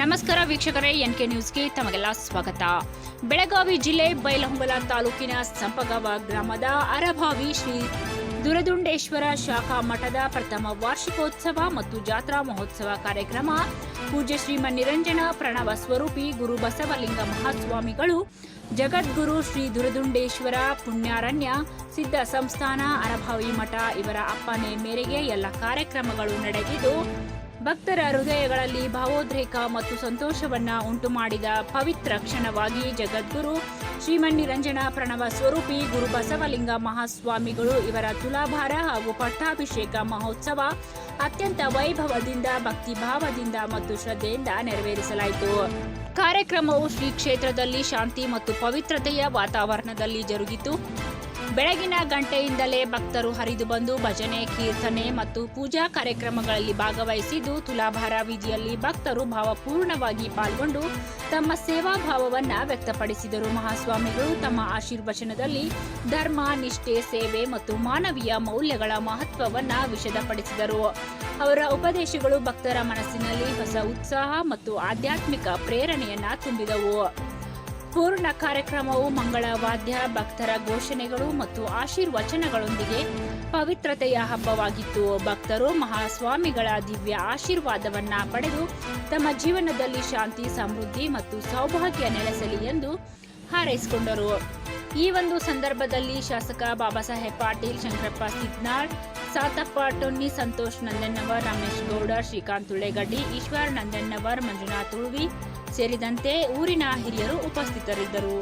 ನಮಸ್ಕಾರ ವೀಕ್ಷಕರೇ N K ನ್ಯೂಸ್ಗೆ ತಮಗೆಲ್ಲ ಸ್ವಾಗತ. ಬೆಳಗಾವಿ ಜಿಲ್ಲೆ ಬೈಲಹೊಂಗಲ ತಾಲೂಕಿನ ಸಂಪಗವ ಗ್ರಾಮದ ಅರಭಾವಿ ಶ್ರೀ ದುರದುಂಡೇಶ್ವರ ಶಾಖಾ ಮಠದ ಪ್ರಥಮ ವಾರ್ಷಿಕೋತ್ಸವ ಮತ್ತು ಜಾತ್ರಾ ಮಹೋತ್ಸವ ಕಾರ್ಯಕ್ರಮ, ಪೂಜ್ಯ ಶ್ರೀಮನ್ ನಿರಂಜನ ಪ್ರಣವ ಸ್ವರೂಪಿ ಗುರು ಬಸವಲಿಂಗ ಮಹಾಸ್ವಾಮಿಗಳು, ಜಗದ್ಗುರು ಶ್ರೀ ದುರದುಂಡೇಶ್ವರ ಪುಣ್ಯಾರಣ್ಯ, ಸಿದ್ಧ ಸಂಸ್ಥಾನ, ಅರಭಾವಿ ಮಠ ಇವರ ಅಪ್ಪನೆ ಮೇರೆಗೆ ಎಲ್ಲ ಕಾರ್ಯಕ್ರಮಗಳು ನಡೆದಿದ್ದು ಭಕ್ತರ ಹೃದಯಗಳಲ್ಲಿ ಭಾವೋದ್ರೇಕ ಮತ್ತು ಸಂತೋಷವನ್ನ ಉಂಟು ಮಾಡಿದ ಪವಿತ್ರ ಕ್ಷಣವಾಗಿ ಜಗದ್ಗುರು ಶ್ರೀಮನ್ನಿರಂಜನ ಪ್ರಣವ ಸ್ವರೂಪಿ ಗುರು ಬಸವಲಿಂಗ ಮಹಾಸ್ವಾಮಿಗಳು ಇವರ ತುಲಾಭಾರ ಹಾಗೂ ಪಟ್ಟಾಭಿಷೇಕ ಮಹೋತ್ಸವ ಅತ್ಯಂತ ವೈಭವದಿಂದ, ಭಕ್ತಿಭಾವದಿಂದ ಮತ್ತು ಶ್ರದ್ಧೆಯಿಂದ ನೆರವೇರಿಸಲಾಯಿತು. ಕಾರ್ಯಕ್ರಮವು ಶ್ರೀ ಕ್ಷೇತ್ರದಲ್ಲಿ ಶಾಂತಿ ಮತ್ತು ಪವಿತ್ರತೆಯ ವಾತಾವರಣದಲ್ಲಿ ಜರುಗಿತು. ಬೆಳಗಿನ ಗಂಟೆಯಿಂದಲೇ ಭಕ್ತರು ಹರಿದು ಬಂದು ಭಜನೆ, ಕೀರ್ತನೆ ಮತ್ತು ಪೂಜಾ ಕಾರ್ಯಕ್ರಮಗಳಲ್ಲಿ ಭಾಗವಹಿಸಿದ್ದು, ತುಲಾಭಾರ ವಿಧಿಯಲ್ಲಿ ಭಕ್ತರು ಭಾವಪೂರ್ಣವಾಗಿ ಪಾಲ್ಗೊಂಡು ತಮ್ಮ ಸೇವಾ ಭಾವವನ್ನು ವ್ಯಕ್ತಪಡಿಸಿದರು. ಮಹಾಸ್ವಾಮಿಗಳು ತಮ್ಮ ಆಶೀರ್ವಚನದಲ್ಲಿ ಧರ್ಮ, ನಿಷ್ಠೆ, ಸೇವೆ ಮತ್ತು ಮಾನವೀಯ ಮೌಲ್ಯಗಳ ಮಹತ್ವವನ್ನು ವಿಷದಪಡಿಸಿದರು. ಅವರ ಉಪದೇಶಗಳು ಭಕ್ತರ ಮನಸ್ಸಿನಲ್ಲಿ ಹೊಸ ಉತ್ಸಾಹ ಮತ್ತು ಆಧ್ಯಾತ್ಮಿಕ ಪ್ರೇರಣೆಯನ್ನ ತುಂಬಿದವು. ಪೂರ್ಣ ಕಾರ್ಯಕ್ರಮವು ಮಂಗಳ ವಾದ್ಯ ಭಕ್ತರ ಘೋಷಣೆಗಳು ಮತ್ತು ಆಶೀರ್ವಚನಗಳೊಂದಿಗೆ ಪವಿತ್ರತೆಯ ಹಬ್ಬವಾಗಿತ್ತು. ಭಕ್ತರು ಮಹಾಸ್ವಾಮಿಗಳ ದಿವ್ಯ ಆಶೀರ್ವಾದವನ್ನ ಪಡೆದು ತಮ್ಮ ಜೀವನದಲ್ಲಿ ಶಾಂತಿ, ಸಮೃದ್ಧಿ ಮತ್ತು ಸೌಭಾಗ್ಯ ನೆಲೆಸಲಿ ಎಂದು ಹಾರೈಸಿಕೊಂಡರು. ಈ ಒಂದು ಸಂದರ್ಭದಲ್ಲಿ ಶಾಸಕ ಬಾಬಾ ಸಾಹೇಬ್ ಪಾಟೀಲ್, ಶಂಕರಪ್ಪ ಸಿದ್ನಾಳ್, ಸಾತಪ್ಪ ಟೊನ್ನಿ ಸಂತೋಷ್ ನಂದಣ್ಣವರ್ ರಮೇಶ್ ಗೌಡ, ಶ್ರೀಕಾಂತ್ ತುಳೆಗಡ್ಡಿ, ಈಶ್ವರ್ ನಂದಣ್ಣವರ್ ಮಂಜುನಾಥ್ ಉಳ್ವಿ ಸೇರಿದಂತೆ ಊರಿನ ಹಿರಿಯರು ಉಪಸ್ಥಿತರಿದ್ದರು.